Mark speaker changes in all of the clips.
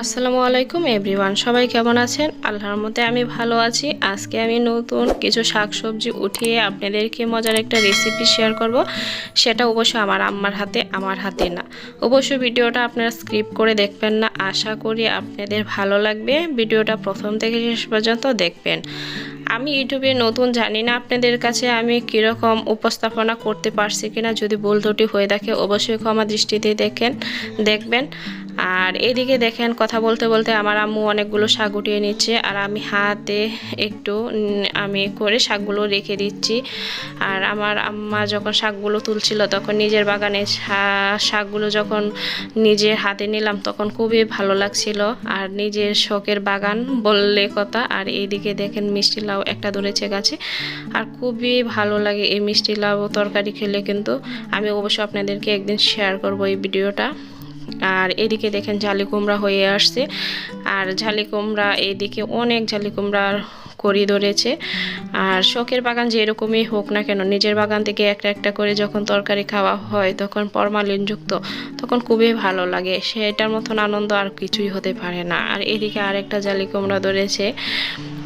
Speaker 1: আসসালামু আলাইকুম, এভরিওয়ান। সবাই কেমন আছেন? আল্লাহর মতে আমি ভালো আছি। আজকে আমি নতুন কিছু শাকসবজি উঠিয়ে আপনাদেরকে মজার একটা রেসিপি শেয়ার করব। সেটা অবশ্যই আমার আম্মার হাতে, আমার হাতে না। অবশ্যই ভিডিওটা আপনারা স্ক্রিপ্ট করে দেখবেন না। আশা করি আপনাদের ভালো লাগবে। ভিডিওটা প্রথম থেকে শেষ পর্যন্ত দেখবেন। আমি ইউটিউবে নতুন জানি না আপনাদের কাছে আমি কীরকম উপস্থাপনা করতে পারছি কিনা। যদি ভুল ত্রুটি হয়ে থাকে, অবশ্যই ক্ষমা দৃষ্টিতে দেখেন, দেখবেন। আর এদিকে দেখেন কথা বলতে বলতে আমার আম্মু অনেকগুলো শাক উঠিয়ে নিচ্ছে, আর আমি হাতে একটু আমি করে শাকগুলো রেখে দিচ্ছি। আর আমার আম্মা যখন শাকগুলো তুলছিল, তখন নিজের বাগানে শাকগুলো যখন নিজের হাতে নিলাম, তখন খুবই ভালো লাগছিল। আর নিজের শখের বাগান বললে কথা, আর এইদিকে দেখেন মিষ্টি লাউ একটা ধরেছে গাছে। আর খুবই ভালো লাগে এই মিষ্টি লাউ তরকারি খেলে কিন্তু। আমি অবশ্যই আপনাদেরকে একদিন শেয়ার করব এই ভিডিওটা। আর এদিকে দেখেন ঝালি কুমড়া হয়ে আসছে। আর ঝালি কুমড়া এদিকে অনেক ঝালি কুমড়ার করি ধরেছে। আর শখের বাগান যে যেরকমই হোক না কেন, নিজের বাগান থেকে একটা একটা করে যখন তরকারি খাওয়া হয়, তখন ফরমালিনযুক্ত তখন খুবই ভালো লাগে। সেটার মতন আনন্দ আর কিছুই হতে পারে না। আর এদিকে আরেকটা জালি কুমড়া ধরেছে।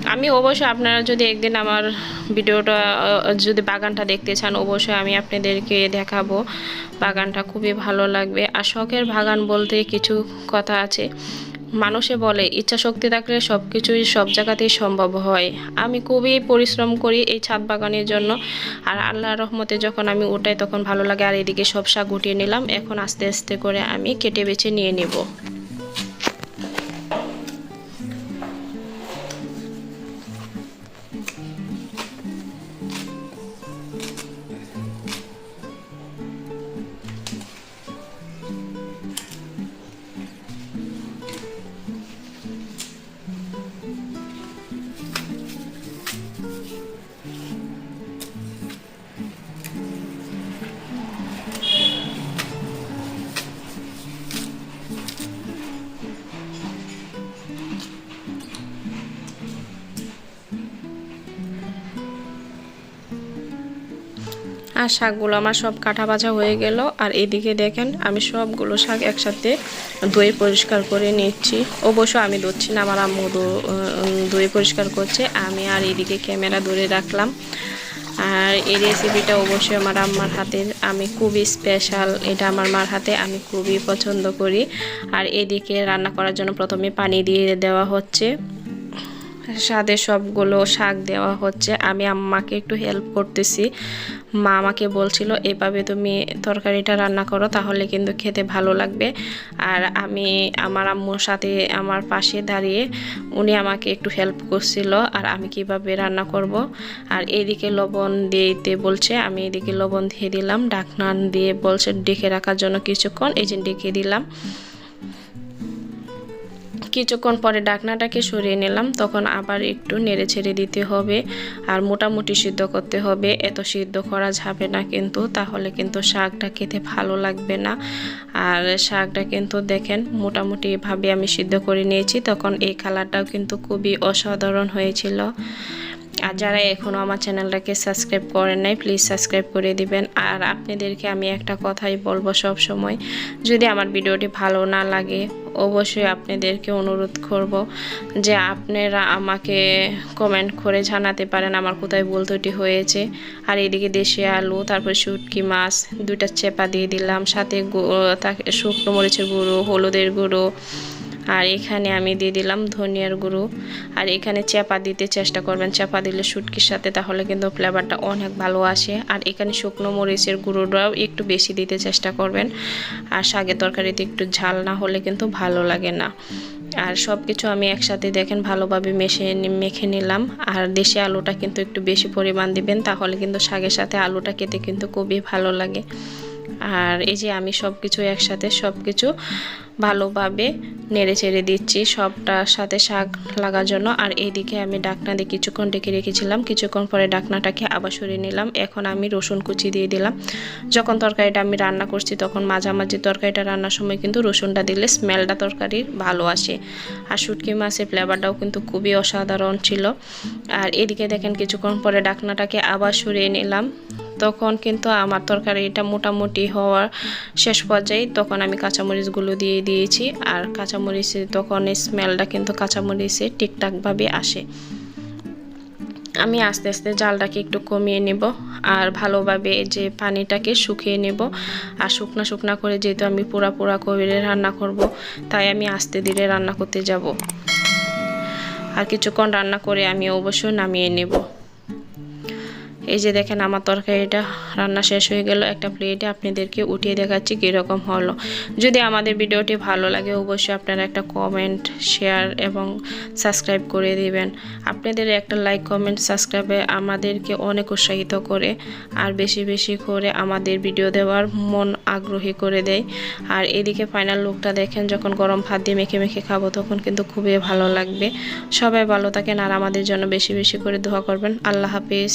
Speaker 1: আমি অবশ্যই আপনারা যদি একদিন আমার ভিডিওটা যদি বাগানটা দেখতে চান, অবশ্যই আমি আপনাদেরকে দেখাবো। বাগানটা খুবই ভালো লাগবে। আর শখের বাগান বলতে কিছু কথা আছে। মানুষে বলে ইচ্ছা শক্তি থাকলে সব কিছুই সব জায়গাতেই সম্ভব হয়। আমি খুবই পরিশ্রম করি এই ছাদ বাগানের জন্য। আর আল্লাহ রহমতে যখন আমি ওটাই তখন ভালো লাগে। আর এদিকে সব শাক উঠিয়ে নিলাম। এখন আস্তে আস্তে করে আমি কেটে বেছে নিয়ে নেব। আর শাকগুলো আমার সব কাটা বাছা হয়ে গেল। আর এদিকে দেখেন, আমি সবগুলো শাক একসাথে ধুয়ে পরিষ্কার করে নিচ্ছি। অবশ্য আমি ধুচ্ছি না, আমার আম্মু ধুয়ে পরিষ্কার করছে। আমি আর এদিকে ক্যামেরা ধরে রাখলাম। আর এই রেসিপিটা অবশ্যই আমার আম্মার হাতের। আমি খুবই স্পেশাল এটা আমার মার হাতে, আমি খুবই পছন্দ করি। আর এদিকে রান্না করার জন্য প্রথমে পানি দিয়ে দেওয়া হচ্ছে। স্বাদে সবগুলো শাক দেওয়া হচ্ছে। আমি আম্মাকে একটু হেল্প করতেছি। মা আমাকে বলছিল, এভাবে তুমি তরকারিটা রান্না করো, তাহলে কিন্তু খেতে ভালো লাগবে। আর আমি আমার আম্মুর সাথে আমার পাশে দাঁড়িয়ে উনি আমাকে একটু হেল্প করছিল, আর আমি কীভাবে রান্না করব? আর এদিকে লবণ দিতে বলছে, আমি এদিকে লবণ দিয়ে দিলাম ঢাকনা দিয়ে বলছে, ডেকে রাখার জন্য কিছুক্ষণ, এই যে ডেকে দিলাম। কিছুক্ষণ পরে ডাকনাটাকে সরিয়ে নিলাম, তখন আবার একটু নেড়ে ছেড়ে দিতে হবে আর মোটামুটি সিদ্ধ করতে হবে। এত সিদ্ধ করা যাবে না কিন্তু, তাহলে কিন্তু শাকটা খেতে ভালো লাগবে না। আর শাকটা কিন্তু দেখেন মোটামুটিভাবে আমি সিদ্ধ করে নিয়েছি, তখন এই কালারটাও কিন্তু খুবই অসাধারণ হয়েছিল। আর যারা এখনও আমার চ্যানেলটাকে সাবস্ক্রাইব করেন নাই, প্লিজ সাবস্ক্রাইব করে দিবেন। আর আপনাদেরকে আমি একটা কথাই বলব সব সময় যদি আমার ভিডিওটি ভালো না লাগে অবশ্যই আপনাদেরকে অনুরোধ করব যে আপনারা আমাকে কমেন্ট করে জানাতে পারেন আমার কোথায় ভুল ত্রুটি হয়েছে। আর এদিকে দেশি আলু, তারপর শুটকি মাছ, দুইটা চেপা দিয়ে দিলাম, সাথে শুকনো মরিচের গুঁড়ো, হলুদের গুঁড়ো আর এখানে আমি দিয়ে দিলাম ধনিয়ার গুঁড়ো। আর এখানে চাপা দিতে চেষ্টা করবেন। চাপা দিলে শুটকির সাথে, তাহলে কিন্তু ফ্লেভারটা অনেক ভালো আসে। আর এখানে শুকনো মরিচের গুঁড়োটাও একটু বেশি দিতে চেষ্টা করবেন। আর শাকের তরকারিতে একটু ঝাল না হলে কিন্তু ভালো লাগে না। আর সব কিছু আমি একসাথে দেখেন, ভালোভাবে মেশে মেখে নিলাম। আর দেশি আলুটা কিন্তু একটু বেশি পরিমাণ দিবেন, তাহলে কিন্তু শাকের সাথে আলুটা খেতে কিন্তু খুবই ভালো লাগে। আর এই যে আমি সব কিছু একসাথে সব কিছু ভালোভাবে নেড়ে চেড়ে দিচ্ছি সবটার সাথে শাক লাগার জন্য। আর এইদিকে আমি ডাকনা দিয়ে কিছুক্ষণ ডেকে রেখেছিলাম, কিছুক্ষণ পরে ডাকনাটাকে আবার সরিয়ে নিলাম। এখন আমি রসুন কুচি দিয়ে দিলাম। যখন তরকারিটা আমি রান্না করছি তখন মাঝামাঝি তরকারিটা রান্নার সময় কিন্তু রসুনটা দিলে স্মেলটা তরকারির ভালো আসে। আর শুটকি মাছের ফ্লেভারটাও কিন্তু খুবই অসাধারণ ছিল। আর এদিকে দেখেন কিছুক্ষণ পরে ডাকনাটাকে আবার সরিয়ে নিলাম। তখন কিন্তু আমার তরকারিটা মোটামুটি হওয়ার শেষ পর্যায়ে তখন আমি কাঁচামরিচগুলো দিয়ে দিয়েছি। আর কাঁচামরিচের তখন স্মেলটা কিন্তু কাঁচামরিচে ঠিকঠাকভাবে আসে। আমি আস্তে আস্তে জালটাকে একটু কমিয়ে নেব আর ভালোভাবে যে পানিটাকে শুকিয়ে নেব। আর শুকনা শুকনা করে যেহেতু আমি পুরা পুরা করে রান্না করব, তাই আমি আস্তে ধীরে রান্না করতে যাব। আর কিছুক্ষণ রান্না করে আমি অবশ্যই নামিয়ে নেব। এই যে দেখেন আমার তরকারিটা রান্না শেষ হয়ে গেল। একটা প্লেটে আপনাদেরকে উঠিয়ে দেখাচ্ছি কীরকম হলো। যদি আমাদের ভিডিওটি ভালো লাগে, অবশ্যই আপনারা একটা কমেন্ট শেয়ার এবং সাবস্ক্রাইব করে দিবেন। আপনাদের একটা লাইক কমেন্ট সাবস্ক্রাইবে আমাদেরকে অনেক উৎসাহিত করে আর বেশি বেশি করে আমাদের ভিডিও দেওয়ার মন আগ্রহী করে দেয়। আর এদিকে ফাইনাল লুকটা দেখেন, যখন গরম ভাত দিয়ে মেখে মেখে খাব, তখন কিন্তু খুবই ভালো লাগবে। সবাই ভালো থাকেন আর আমাদের জন্য বেশি বেশি করে দোয়া করবেন। আল্লাহ হাফিজ।